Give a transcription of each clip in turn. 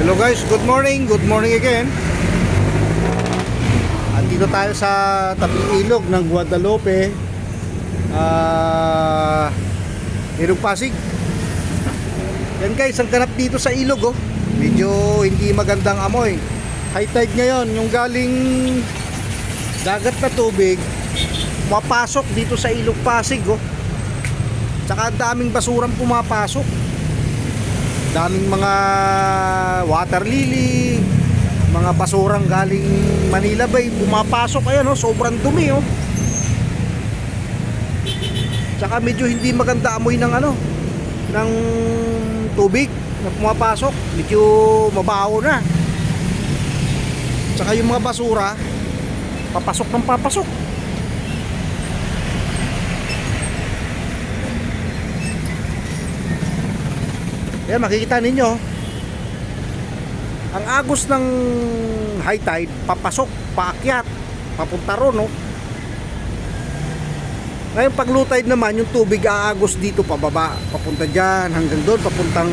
Hello guys, good morning, good morning again. Andito tayo sa tabing ilog ng Guadalupe. Ah, Ilog Pasig. Yan guys, ang ganap dito sa ilog oh. Medyo hindi magandang amoy. High tide ngayon, yung galing dagat na tubig, mapasok dito sa ilog Pasig oh. Tsaka daming basurang pumapasok daming mga water lily mga basurang galing Manila Bay pumapasok. Ayan oh, sobrang dumi oh. Tsaka medyo hindi maganda amoy ng ano ng tubig na pumapasok. Medyo mabaho na. Tsaka yung mga basura papasok ng papasok Yan, makikita ninyo. Ang agos ng high tide, papasok, paakyat, papunta ron, no? Ngayon, pag low tide naman, yung tubig aagos dito pababa, papunta dyan, hanggang doon, papuntang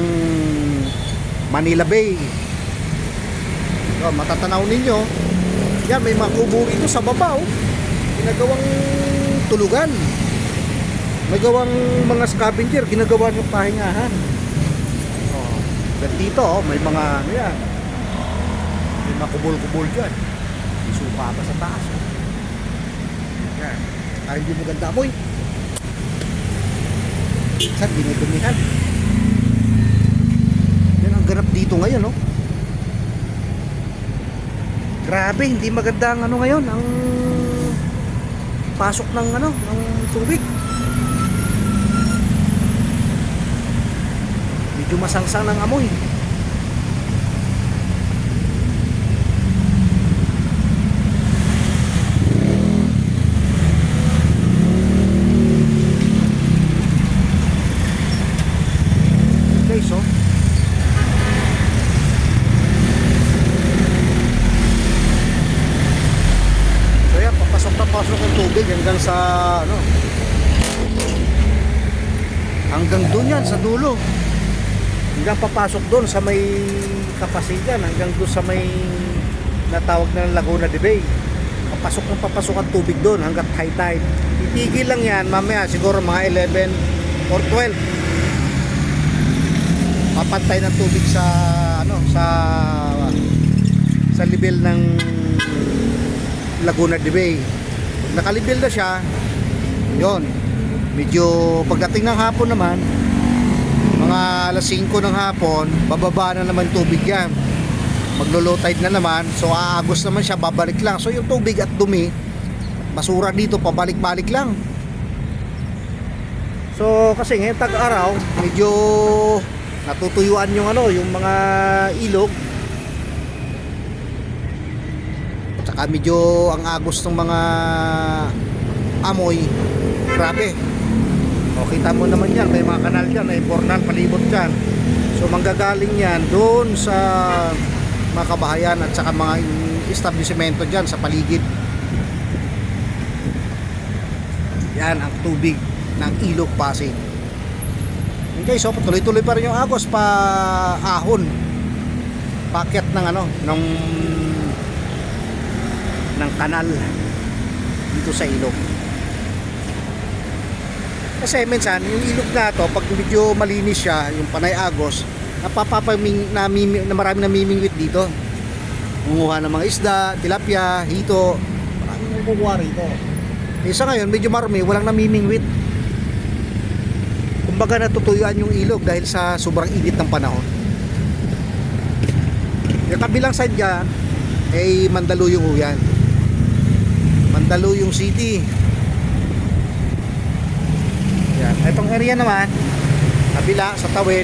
Manila Bay. So, matatanaw ninyo, yan, may mga kubo ito sa baba, oh. Ginagawang tulugan. May gawang mga scavenger, ginagawa ng pahingahan. Oh, then dito, oh, may mga ano yan. May mga kubol-kubol dyan. May suka pa sa taas. Oh. Yan. Ay, hindi maganda amoy. Saan, dinidumihan. Yan ang ganap dito ngayon, no? Grabe, hindi maganda ang ano ngayon, ang pasok ng ano, ng tubig. Medyo masangsang ng amoy. So. Yan papasok na pasok ang tubig hanggang sa ano hanggang doon yan sa dulo hanggang papasok doon sa may kapasigan hanggang doon sa may natawag na Laguna de Bay. Papasok ng papasok ang tubig doon hanggang high tide. Titigil lang yan mamaya siguro mga 11 or 12 papantay ng tubig sa ano sa sa level ng Laguna de Bay. Nakalibil na siya. Yon medyo pagdating ng hapon naman mga alas 5 ng hapon, bababa na naman tubig yan. Maglo-low tide na naman, so aagos naman siya, babalik lang. So yung tubig at dumi, basura dito, pabalik-balik lang. So kasi ngayon tag-araw, medyo natutuyuan yung ano, yung mga ilog. Tsaka medyo ang agos ng mga amoy, grabe. O kita mo naman yan, may mga kanal dyan, may pornal palibot dyan. So manggagaling yan doon sa mga kabahayan at saka mga establishmento dyan sa paligid. Yan ang tubig ng Ilog Pasig. Okay, so tuloy-tuloy pa rin yung agos pa ahon. Paket ng ano, ng ng kanal dito sa ilog. Kasi minsan, yung ilog na to, pag medyo malinis siya, yung panay agos, napapapaming, namimi, na marami namimingwit dito. Munguha ng mga isda, tilapia, hito, maraming nakukuha rito. Eh, sa ngayon, medyo marami, walang namimingwit. Kumbaga natutuyuan yung ilog dahil sa sobrang init ng panahon. Yung kabilang side dyan, ay Mandaluyong ho yan. Mandaluyong City. Itong area naman, kabila sa tawid,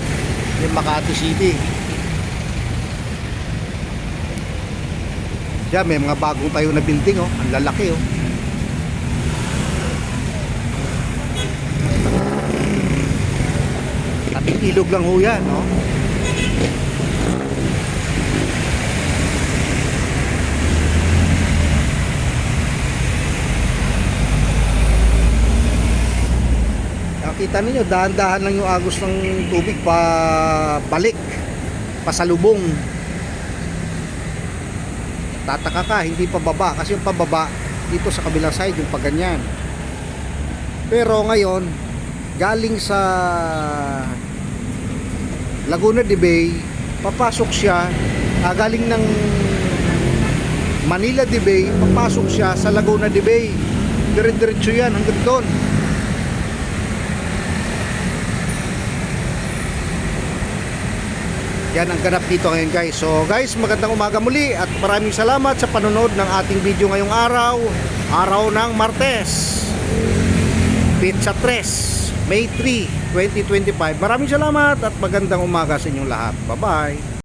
yung Makati City. Diyan, may mga bagong tayo na building, oh. Ang lalaki, oh. Tabing ilog lang ho yan, no? Nakita ninyo, dahan-dahan lang yung agos ng tubig pa balik, pasalubong tataka ka, hindi pababa. Kasi yung pababa, dito sa kabilang side, yung paganyan. Pero ngayon, galing sa Laguna de Bay, papasok siya, ah, galing ng Manila de Bay, papasok siya sa Laguna de Bay. Dire-diretso yan hanggang doon. Yan ang ganap dito ngayon guys. So guys, magandang umaga muli at maraming salamat sa panonood ng ating video ngayong araw. Araw ng Martes. Pizza 3, May 3, 2025. Maraming salamat at magandang umaga sa inyong lahat. Bye-bye.